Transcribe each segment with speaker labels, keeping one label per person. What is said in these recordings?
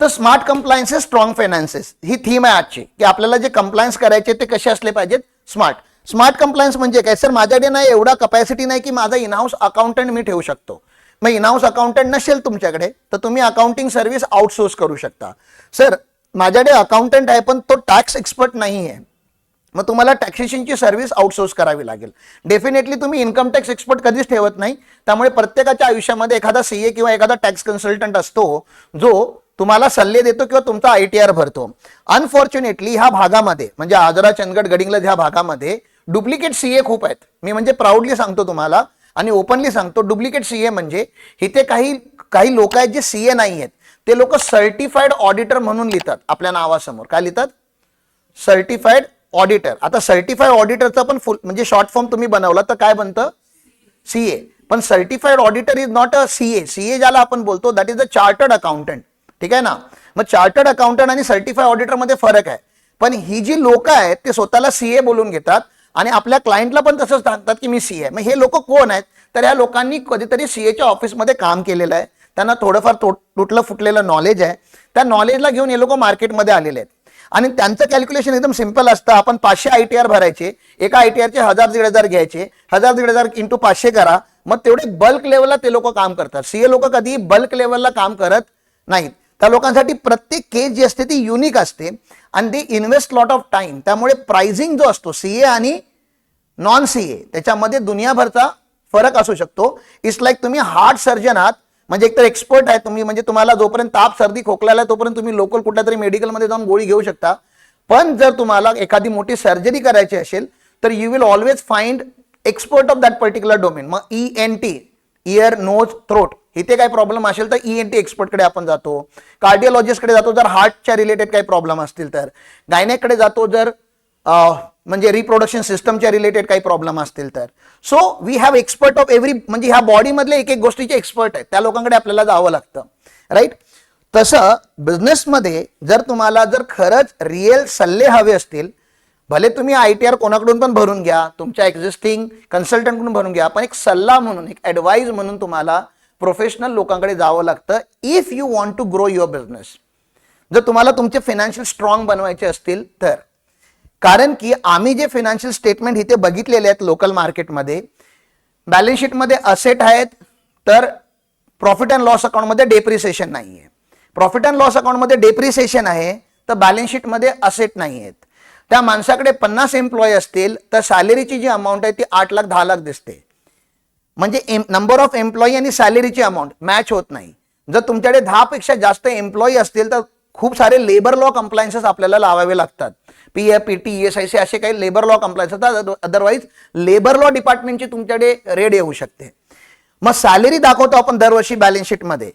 Speaker 1: तर smart compliances strong finances ही theme आहे आजची की आपल्याला जे कम्प्लायन्स करायचे ते कसे असले पाहिजेत? स्मार्ट स्मार्ट कम्प्लायन्स म्हणजे काय? सर माझ्याकडे नाही एवढा कपॅसिटी नाही की माझा इनहाऊस अकाउंटंट मी ठेवू शकतो. मग इनहाऊस अकाउंटंट नसेल तुमच्याकडे तर तुम्ही अकाउंटिंग सर्व्हिस आउटसोर्स करू शकता. सर माझ्याकडे अकाउंटंट आहे पण तो टॅक्स एक्सपर्ट नाही आहे मग तुम्हाला टॅक्सेशनची सर्व्हिस आउटसोर्स करावी लागेल. डेफिनेटली तुम्ही इन्कम टॅक्स एक्सपर्ट कधीच ठेवत नाही. त्यामुळे प्रत्येकाच्या आयुष्यामध्ये एखादा सीए किंवा एखादा टॅक्स कन्सल्टंट असतो जो तुम्हाला सल्ले देतो किंवा तुमचा आय टी आर भरतो. अनफॉर्च्युनेटली ह्या भागामध्ये म्हणजे आजरा चंदगड गडिंगलज ह्या भागामध्ये डुप्लिकेट सीए खूप आहेत. मी म्हणजे प्राऊडली सांगतो तुम्हाला आणि ओपनली सांगतो डुप्लिकेट सीए म्हणजे इथे काही काही लोक आहेत जे सीए नाही आहेत. ते लोक सर्टिफाईड ऑडिटर म्हणून लिहितात आपल्या नावासमोर. काय लिहितात? सर्टिफाईड ऑडिटर आता सर्टिफाईड ऑडिटरचा पण फुल म्हणजे शॉर्ट फॉर्म तुम्ही बनवला तर काय बनतं? सीए पण certified auditor is not a CA CA ज्याला आपण बोलतो that is a chartered accountant ठीक आहे ना? मग चार्टर्ड अकाउंटंट आणि सर्टिफाईड ऑडिटरमध्ये फरक आहे. पण ही जी लोक आहेत ते स्वतःला सीए बोलून घेतात आणि आपल्या क्लायंटला पण तसंच सांगतात की मी सीए मग हे लोक कोण आहेत? तर या लोकांनी कधीतरी सीएच्या ऑफिसमध्ये काम केलेलं आहे. त्यांना थोडंफार तुटलं फुटलेलं नॉलेज आहे. त्या नॉलेजला घेऊन हे लोक मार्केटमध्ये आलेले आहेत. आणि त्यांचं कॅल्क्युलेशन एकदम सिंपल असतं. आपण पाचशे आय टी आर भरायचे. एका आय टी आरचे हजार दीड हजार घ्यायचे. हजार दीड हजार इंटू पाचशे करा. मग तेवढे बल्क लेवलला ते लोक काम करतात. सीए लोक कधी बल्क लेवलला काम करत नाहीत. त्या लोकांसाठी प्रत्येक केस जी असते ती युनिक असते. आणि ती इन्व्हेस्ट लॉट ऑफ टाइम त्यामुळे प्राइझिंग जो असतो सीए आणि नॉन सीए त्याच्यामध्ये दुनियाभरचा फरक असू शकतो. इट्स लाईक तुम्ही हार्ट सर्जन आहात. म्हणजे एकतर एक्सपर्ट आहे तुम्ही. म्हणजे तुम्हाला जोपर्यंत ताप सर्दी खोकल्याला आहे, तोपर्यंत तुम्ही लोकल कुठल्या तरी मेडिकलमध्ये जाऊन गोळी घेऊ शकता. पण जर तुम्हाला एखादी मोठी सर्जरी करायची असेल तर you will always find expert of that particular domain मग E N T ear nose throat इथे काय प्रॉब्लेम असेल तर ई एन टी एक्सपर्टकडे आपण जातो. कार्डिओलॉजिस्टकडे जातो जर हार्टच्या रिलेटेड काही प्रॉब्लेम असतील तर. गायनेकडे जातो जर म्हणजे रिप्रोडक्शन सिस्टमच्या रिलेटेड काही प्रॉब्लेम असतील तर. So we have expert of every म्हणजे ह्या बॉडीमधले एक एक गोष्टीचे एक्सपर्ट आहेत. त्या लोकांकडे आपल्याला जावं लागतं. राईट तसं बिझनेसमध्ये जर तुम्हाला जर खरंच रिअल सल्ले हवे असतील भले तुम्ही आय टी आर कोणाकडून पण भरून घ्या तुमच्या एक्झिस्टिंग कन्सल्टंटकडून भरून घ्या पण एक सल्ला म्हणून एक ॲडवाईज म्हणून तुम्हाला प्रोफेशनल लोकांकडे जावं लागतं. If you want to grow your business जर तुम्हाला तुमचे फायनान्शियल स्ट्रॉंग बनवायचे असतील तर. कारण की आम्ही जे फायनान्शियल स्टेटमेंट इथे बघितलेले आहेत लोकल मार्केटमध्ये बॅलन्स शीटमध्ये असेट आहेत तर प्रॉफिट अँड लॉस अकाउंटमध्ये डेप्रिसिएशन नाही आहे प्रॉफिट अँड लॉस अकाउंटमध्ये डेप्रिसिएशन आहे तर बॅलन्स शीटमध्ये असेट नाही आहेत त्या माणसाकडे पन्नास एम्प्लॉई असतील तर सॅलरीची जी अमाऊंट आहे ती आठ लाख दहा लाख दिसते. म्हणजे नंबर ऑफ एम्प्लॉई आणि सॅलरीची अमाऊंट मॅच होत नाही. जर तुमच्याकडे दहा पेक्षा जास्त एम्प्लॉई असतील तर खूप सारे लेबर लॉ कम्प्लायन्सेस आपल्याला लावावे लागतात. P F P T E S I C काही लेबर लॉ कम्प्लायन्स असतात अदरवाईज लेबर लॉ डिपार्टमेंटची तुमच्याकडे रेड येऊ शकते. मग सॅलरी दाखवतो आपण दरवर्षी बॅलन्स शीटमध्ये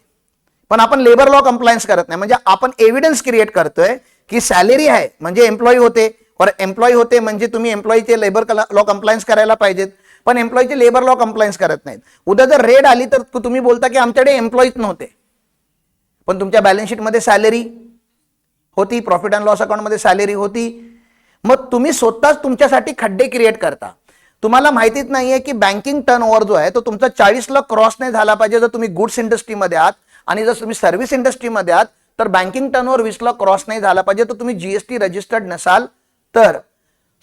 Speaker 1: पण आपण लेबर लॉ कम्प्लायन्स करत नाही. म्हणजे आपण एव्हिडन्स क्रिएट करतोय की सॅलरी आहे म्हणजे एम्प्लॉई होते. और एम्प्लॉई होते म्हणजे तुम्ही एम्प्लॉईचे लेबर लॉ कम्प्लायन्स करायला पाहिजेत. पण एम्प्लॉईचे लेबर लॉ कम्प्लायन्स करत नाहीत. उद्या जर रेड आली तर तुम्ही बोलता की आमच्याकडे एम्प्लॉईज नव्हते. पण तुमच्या बॅलन्स शीटमध्ये सॅलरी होती प्रॉफिट अँड लॉस अकाउंटमध्ये सॅलरी होती. मग तुम्ही स्वतःच तुमच्यासाठी खड्डे क्रिएट करता. तुम्हाला माहितीच नाही आहे की बँकिंग टर्न ओव्हर जो आहे तो तुमचा चाळीस लाख क्रॉस नाही झाला पाहिजे जर तुम्ही गुड्स इंडस्ट्रीमध्ये आहात. आणि जर तुम्ही सर्व्हिस इंडस्ट्रीमध्ये आहात तर बँकिंग टर्न ओव्हर वीसला क्रॉस नाही झाला पाहिजे. तर तुम्ही जीएसटी रजिस्टर्ड नसाल तर.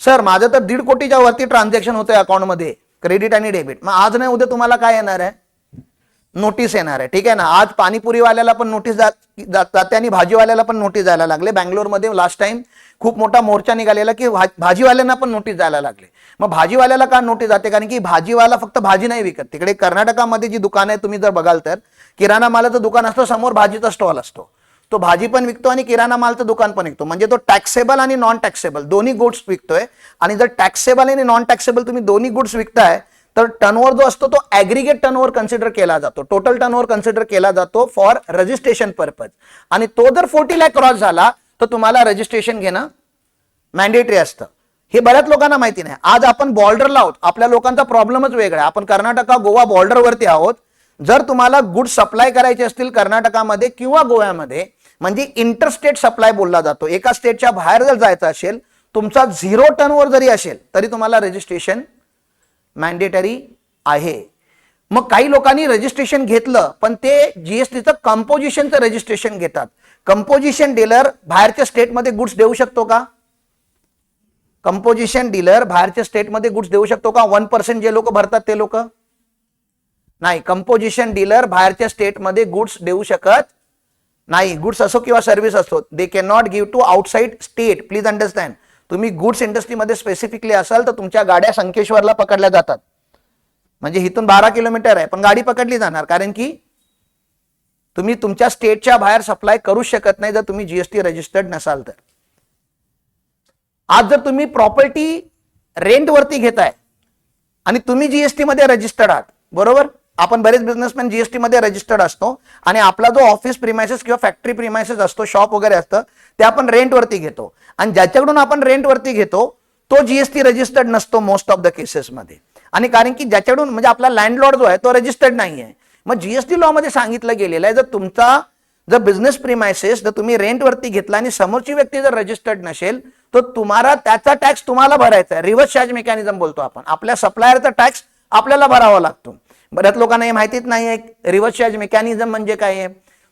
Speaker 1: सर माझं तर दीड कोटीच्या वरती ट्रान्झॅक्शन होतंय अकाउंटमध्ये क्रेडिट आणि डेबिट. मग आज नाही उद्या तुम्हाला काय येणार आहे? नोटीस येणार आहे. ठीक आहे ना? आज पाणीपुरीवाल्याला पण नोटीस जात- जाते आणि भाजीवाल्याला पण नोटीस जायला लागले. बँगलोरमध्ये लास्ट टाइम खूप मोठा मोर्चा निघालेला की भा- भाजीवाल्यांना पण नोटीस जायला लागले. मग भाजीवाल्याला का नोटीस जाते? कारण की भाजीवाला फक्त भाजी नाही विकत. तिकडे कर्नाटकामध्ये जी दुकान आहे तुम्ही जर बघाल तर किराणा मालाचं दुकान असतं समोर भाजीचा स्टॉल असतो. तो भाजी पण विकतो आणि किराणा मालचं दुकान पण विकतो. म्हणजे तो टॅक्सेबल आणि नॉन टॅक्सेबल दोन्ही गुड्स विकतोय. आणि जर टॅक्सेबल आणि नॉन टॅक्सेबल तुम्ही दोन्ही गुड्स विकताय तर टर्नओव्हर जो असतो तो ॲग्रिगेट टर्नओव्हर कन्सिडर केला जातो. टोटल टर्नओव्हर कन्सिडर केला जातो फॉर रजिस्ट्रेशन पर्पज आणि तो जर फोर्टी लॅक क्रॉस झाला तर तुम्हाला रजिस्ट्रेशन घेणं मॅन्डेटरी असतं. हे बऱ्याच लोकांना माहिती नाही. आज आपण बॉर्डरला आहोत. आपल्या लोकांचा प्रॉब्लेमच वेगळा आहे. आपण कर्नाटका गोवा बॉर्डरवरती आहोत. जर तुम्हाला गुड सप्लाय करायचे असतील कर्नाटकामध्ये किंवा गोव्यामध्ये म्हणजे इंटरस्टेट सप्लाय बोलला जातो. एका स्टेटच्या बाहेर जर जायचं असेल तुमचा झिरो टर्नवर जरी असेल तरी तुम्हाला रजिस्ट्रेशन मॅन्डेटरी आहे. मग काही लोकांनी रजिस्ट्रेशन घेतलं पण ते जीएसटीचं कंपोजिशनचं रजिस्ट्रेशन घेतात. कंपोजिशन डीलर बाहेरच्या स्टेटमध्ये गुड्स देऊ शकतो का? कंपोजिशन डीलर बाहेरच्या स्टेटमध्ये गुड्स देऊ शकतो का? वन पर्सेंट जे लोक भरतात ते लोक? नाही. कंपोजिशन डीलर बाहेरच्या स्टेटमध्ये गुड्स देऊ शकत नाही गुड्स असो किंवा सर्व्हिस असो they can not give to outside state please understand तुम्ही गुड्स इंडस्ट्रीमध्ये स्पेसिफिकली असाल तर तुमच्या गाड्या संकेश्वरला पकडल्या जातात. म्हणजे इथून बारा किलोमीटर आहे पण गाडी पकडली जाणार. कारण की तुम्ही तुमच्या स्टेटच्या बाहेर सप्लाय करू शकत नाही जर तुम्ही जीएसटी रजिस्टर्ड नसाल तर. आज जर तुम्ही प्रॉपर्टी रेंटवरती घेताय आणि तुम्ही जीएसटी मध्ये रजिस्टर्ड आहात बरोबर? आपण बरेच बिझनेसमॅन जीएसटी मध्ये रजिस्टर्ड असतो आणि आपला जो ऑफिस प्रिमायसेस किंवा फॅक्टरी प्रिमायसेस असतो शॉप वगैरे असतं ते आपण रेंटवरती घेतो. आणि ज्याच्याकडून आपण रेंटवरती घेतो तो जीएसटी रजिस्टर्ड नसतो मोस्ट ऑफ द केसेसमध्ये आणि कारण की ज्याच्याकडून म्हणजे आपला लँडलॉर्ड जो आहे तो रजिस्टर्ड नाही आहे मग जीएसटी लॉ मध्ये सांगितलं गेलेलं आहे जर तुमचा जर बिझनेस प्रिमायसेस जर तुम्ही रेंटवरती घेतला आणि समोरची व्यक्ती जर रजिस्टर्ड नसेल तर तुम्हाला त्याचा टॅक्स तुम्हाला भरायचा आहे. रिव्हर्स चार्ज मेकॅनिझम बोलतो आपण. आपल्या सप्लायरचा टॅक्स आपल्याला भरावा लागतो. बऱ्याच लोकांना हे माहितीच नाही आहे रिव्हर्स चार्ज मेकॅनिझम म्हणजे काय आहे?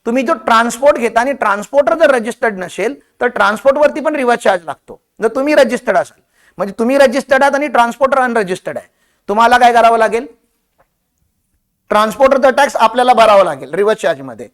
Speaker 1: तुम्ही जो ट्रान्सपोर्ट घेता आणि ट्रान्सपोर्टर जर रजिस्टर्ड नसेल तर ट्रान्सपोर्टवरती पण रिव्हर्स चार्ज लागतो. जर तुम्ही रजिस्टर्ड असाल म्हणजे तुम्ही रजिस्टर्ड आहात आणि ट्रान्सपोर्टर अनरजिस्टर्ड आहे. तुम्हाला काय करावं लागेल? ट्रान्सपोर्टरचा टॅक्स आपल्याला भरावा लागेल रिव्हर्स चार्जमध्ये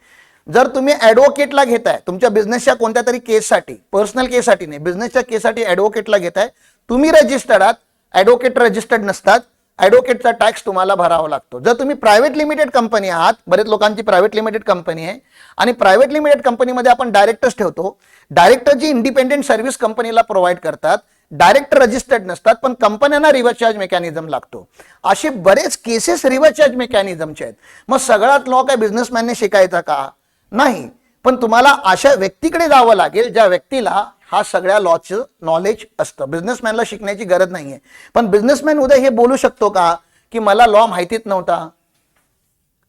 Speaker 1: जर तुम्ही ॲडव्होकेटला घेताय तुमच्या बिझनेसच्या कोणत्या तरी केससाठी पर्सनल केससाठी नाही बिझनेसच्या केससाठी ॲडव्होकेटला घेताय तुम्ही रजिस्टर्ड आहात ॲडव्होकेट रजिस्टर्ड नसतात ॲडव्होकेटचा टॅक्स तुम्हाला भरावा लागतो. जर तुम्ही प्रायव्हेट लिमिटेड कंपनी आहात बरेच लोकांची प्रायव्हेट लिमिटेड कंपनी आहे आणि प्रायव्हेट लिमिटेड कंपनीमध्ये आपण डायरेक्टर्स ठेवतो. डायरेक्टर जी इंडिपेंडेंट सर्व्हिस कंपनीला प्रोव्हाइड करतात डायरेक्टर रजिस्टर्ड नसतात पण कंपन्यांना रिव्हर्स चार्ज मेकॅनिझम लागतो. असे बरेच केसेस रिव्हर्स चार्ज मेकॅनिझमचे आहेत. मग सगळ्यात लॉ काय बिझनेसमॅनने शिकायचा का? नाही. पण तुम्हाला अशा व्यक्तीकडे जावं लागेल ज्या व्यक्तीला हा सगळ्या लॉचं नॉलेज असतं. बिझनेसमॅनला शिकण्याची गरज नाही आहे पण बिझनेसमॅन उद्या हे बोलू शकतो का? की मला लॉ माहितीच नव्हता.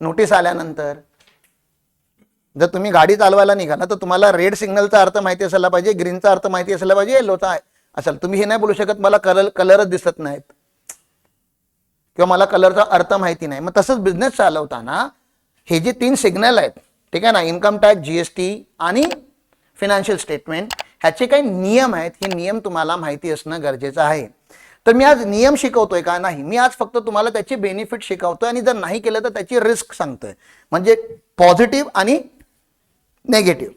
Speaker 1: नोटीस आल्यानंतर. जर तुम्ही गाडी चालवायला निघाला तर तुम्हाला रेड सिग्नलचा अर्थ माहिती असायला पाहिजे ग्रीनचा अर्थ माहिती असायला पाहिजे येलोचा असेल. तुम्ही हे नाही बोलू शकत मला कलर कलरच दिसत नाहीत. किंवा मला कलरचा अर्थ माहिती नाही. मग तसंच बिझनेस चालवताना हे जे तीन सिग्नल आहेत ठीक आहे ना? इन्कम टॅक्स जीएसटी आणि फिनान्शियल स्टेटमेंट ह्याचे काही नियम आहेत हे नियम तुम्हाला माहिती असणं गरजेचं आहे. तर मी आज नियम शिकवतोय का नाही? मी आज फक्त तुम्हाला त्याचे बेनिफिट शिकवतोय आणि जर नाही केलं तर त्याची रिस्क सांगतोय. म्हणजे पॉझिटिव्ह आणि नेगेटिव्ह